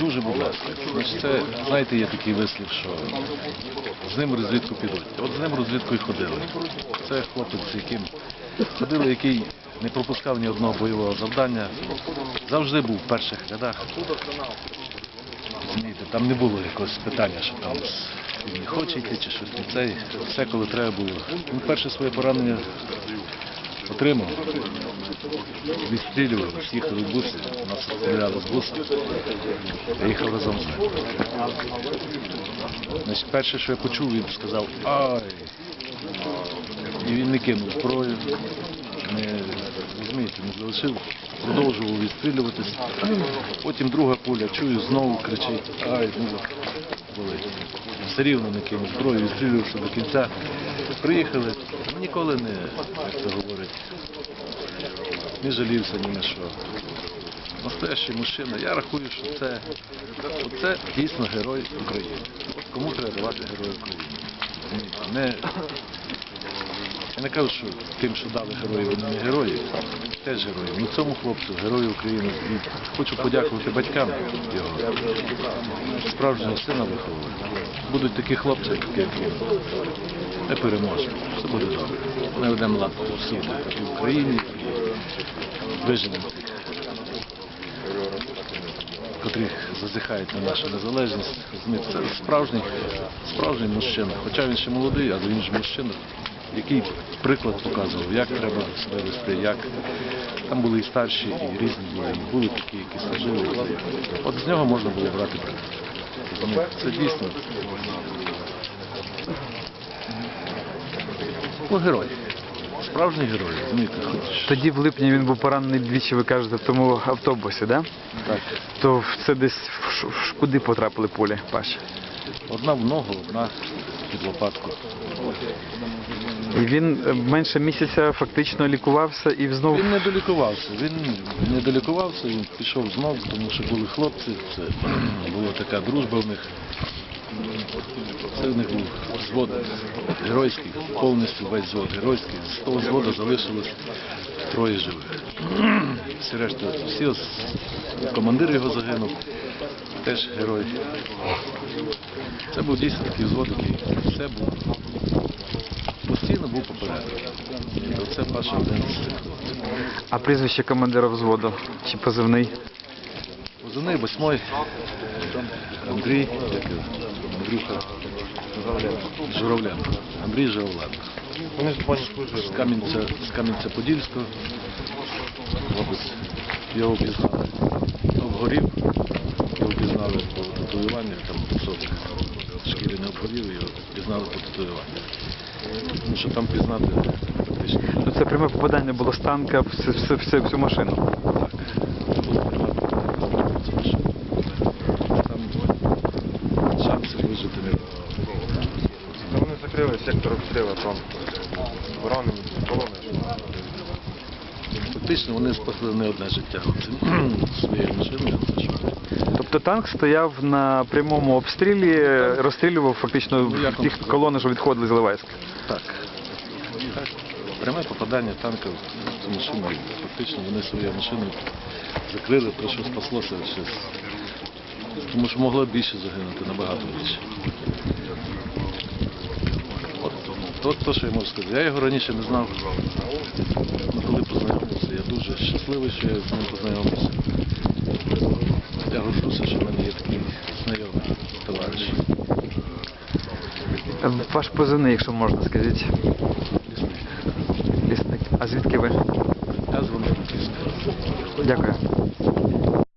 Дуже будь ласка. Це, знаєте, є такий вислів, що з ним розвідку підуть. От з ним розвідку і ходили. Це хлопець, з яким ходили, який не пропускав ні одного бойового завдання. Завжди був в перших рядах. Розумієте, там не було якогось питання, що там не хоче йти чи щось цей. Все, коли треба було. Він перше своє поранення отримав. Відстрілювали, їхали в бусі, нас стріляли з буса. Я їхав разом з ним. Перше, що я почув, він сказав ай. І він не кинув зброю, не, розумієте, не залишив, продовжував відстрілюватись. Потім друга пуля, чую, знову кричить, ай, ну болить. Все рівно не кинув зброю, відстрілювався до кінця. Приїхали, ніколи не, як це говорить, не жалівся ні на що. Настоящий мужчина. Я рахую, що це, це дійсно герой України. От кому треба давати герой України? Не, я не кажу, що тим, що дали герої, вони не герої, теж герої. Ну цьому хлопцю, герою України, і хочу подякувати батькам його. Справжнього сина виховували. Будуть такі хлопці, як він. Ми переможемо. Все буде добре. Ми ведемо лад і в Україні, і виженемо тих, котрих зазихають на нашу незалежність. Розумієте, Це справжній, справжній мужчина. Хоча він ще молодий, але він ж мужчина, який приклад показував, як треба себе вести, як там були і старші, і різні були, і були такі, які служили. От з нього можна було брати приклад. Це дійсно ну, герой. Справжній герой, розумієте, Тоді в липні він був поранений двічі, ви кажете, в тому автобусі, да? так. То це десь в куди потрапили пулі, Паш? Одна в ногу, одна під лопатку. І він е, менше місяця фактично лікувався і знов Він не долікувався. Він не долікувався, він пішов знов, тому що були хлопці. Це була така дружба в них. Це в них був взвод геройський, повністю весь взвод геройський. З того взводу залишилось троє живих. Всі решта, всі командир його загинув, теж герой. Це був дійсно такий взвод, який все був. Постійно був попереду. І Оце Паша один з цих а прізвище командира взводу чи позивний? Позивний восьмой Андрій, як? Андрюха Журавленко. Андрій Журавленко. Вони ж пані. З Кам'янця, з Кам'янця-Подільського. Хлопець його впізнали. Ну, впізнали по татуюванню, там кусок шкіри не обгорів, його впізнали по татуюванню. Тому що там пізнати практично. Ну, Це пряме попадання було з танка в, с- в, с- в, с- всю машину. Так. Там шансів вижити не було. Та вони закрили сектор обстрілу там. Поранені, полони. Фактично вони спасли не одне життя своєю машиною. Тобто танк стояв на прямому обстрілі, розстрілював фактично Ну, тих колони, що відходили з Іловайська. Так. так. Пряме попадання танка в цю машину. Фактично вони своєю машиною закрили, те, що спаслося щось. Тому що могло більше загинути, набагато більше. От, от то, що я можу сказати. Я його раніше не знав. Коли дуже щасливий, що я з ним познайомився. Я горжуся, що в мене є такий знайомий товариш. Е, Ваш позивний, якщо можна, скажіть. Лісник. Лісник. А звідки ви? Я з. Дякую.